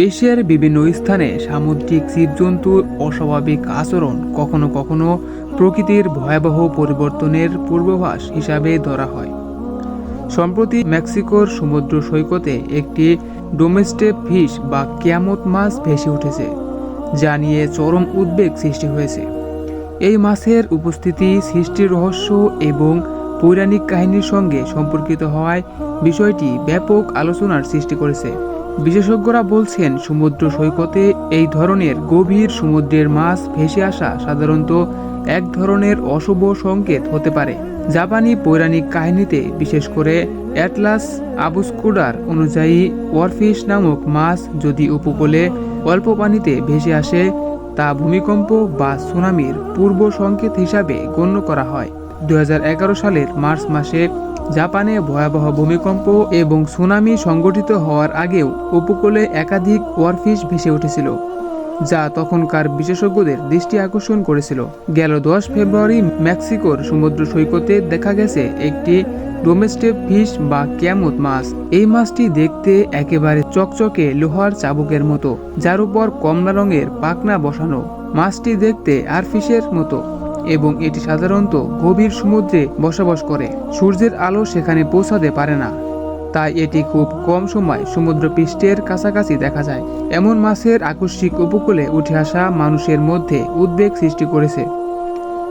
বিশ্বের বিভিন্ন স্থানে সামুদ্রিক জীবজন্তুর অস্বাভাবিক আচরণ কখনো কখনো প্রকৃতির ভয়াবহ পরিবর্তনের পূর্বাভাস হিসাবে ধরা হয়। সম্প্রতি মেক্সিকোর সমুদ্র সৈকতে একটি ডোমেস্টেক ফিশ বা ক্যামত মাছ ভেসে উঠেছে, যা নিয়ে চরম উদ্বেগ সৃষ্টি হয়েছে। এই মাছের উপস্থিতি সৃষ্টির রহস্য এবং পৌরাণিক কাহিনীর সঙ্গে সম্পর্কিত হওয়ায় বিষয়টি ব্যাপক আলোচনার সৃষ্টি করেছে। বিশেষজ্ঞরা বলছেন, সমুদ্র সৈকতে এই ধরনের গভীর সমুদ্রের মাছ ভেসে আসা সাধারণত এক ধরনের অশুভ সংকেত হতে পারে। জাপানি পৌরাণিক কাহিনীতে বিশেষ করে অ্যাটলাস আবুস্কুডার অনুযায়ী ওয়ারফিশ নামক মাছ যদি উপকূলে অল্প পানিতে ভেসে আসে, তা ভূমিকম্প বা সুনামির পূর্ব সংকেত হিসাবে গণ্য করা হয়। দু হাজার এগারো সালের মার্চ মাসে জাপানে ভয়াবহ ভূমিকম্প এবং সুনামি সংগঠিত হওয়ার আগেও উপকূলে একাধিক ওয়ারফিশ ভেসে উঠেছিল, যা তখনকার বিশেষজ্ঞদের দৃষ্টি আকর্ষণ করেছিল। গেল দশ ফেব্রুয়ারি মেক্সিকোর সমুদ্র সৈকতে দেখা গেছে একটি ডোমেস্টিক ফিশ বা ক্যামত মাছ। এই মাছটি দেখতে একেবারে চকচকে লোহার চাবুকের মতো, যার উপর কমলা রঙের পাকনা বসানো। মাছটি দেখতে আর ফিশের মতো। এবং এটি সাধারণত গভীর সমুদ্রে বসবাস করে। সূর্যের আলো সেখানে পৌঁছাতে পারে না। তাই এটি খুব কম সময় সমুদ্রপৃষ্ঠের কাছাকাছি দেখা যায়। এমন মাছের আকস্মিক উপকূলে উঠে আসা মানুষের মধ্যে উদ্বেগ সৃষ্টি করেছে।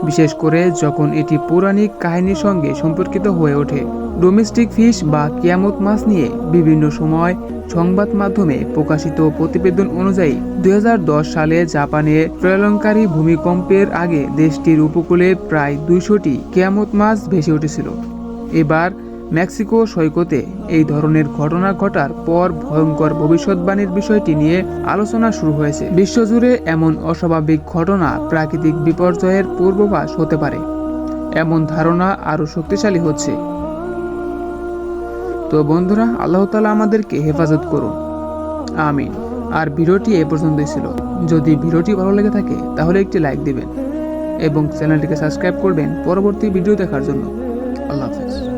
বিশেষ করে যখন এটি পৌরাণিক কাহিনীর সঙ্গে সম্পর্কিত হয়ে ওঠে। ডোমেস্টিক ফিশ বা কিয়ামত মাছ নিয়ে বিভিন্ন সময় সংবাদ মাধ্যমে প্রকাশিত প্রতিবেদন অনুযায়ী দুই হাজার দশ সালে জাপানে প্রলয়ঙ্কারী ভূমিকম্পের আগে দেশটির উপকূলে প্রায় দুইশোটি কিয়ামত মাছ ভেসে উঠেছিল। এবার মেক্সিকো সৈকতে এই ধরনের ঘটনা ঘটার পর ভয়ঙ্কর ভবিষ্যৎবাণীর বিষয়টি নিয়ে আলোচনা শুরু হয়েছে। বিশ্বজুড়ে এমন অস্বাভাবিক ঘটনা প্রাকৃতিক বিপর্যয়ের পূর্বাভাস হতে পারে। এমন ধারণা আরও শক্তিশালী হচ্ছে। তো বন্ধুরা, আল্লাহ তালা আমাদেরকে হেফাজত করুন। আমিন। আর ভিডিওটি এ পর্যন্তই ছিল। যদি ভিডিওটি ভালো লেগে থাকে, তাহলে একটি লাইক দিবেন এবং চ্যানেলটিকে সাবস্ক্রাইব করবেন পরবর্তী ভিডিও দেখার জন্য। আল্লাহ হাফেজ।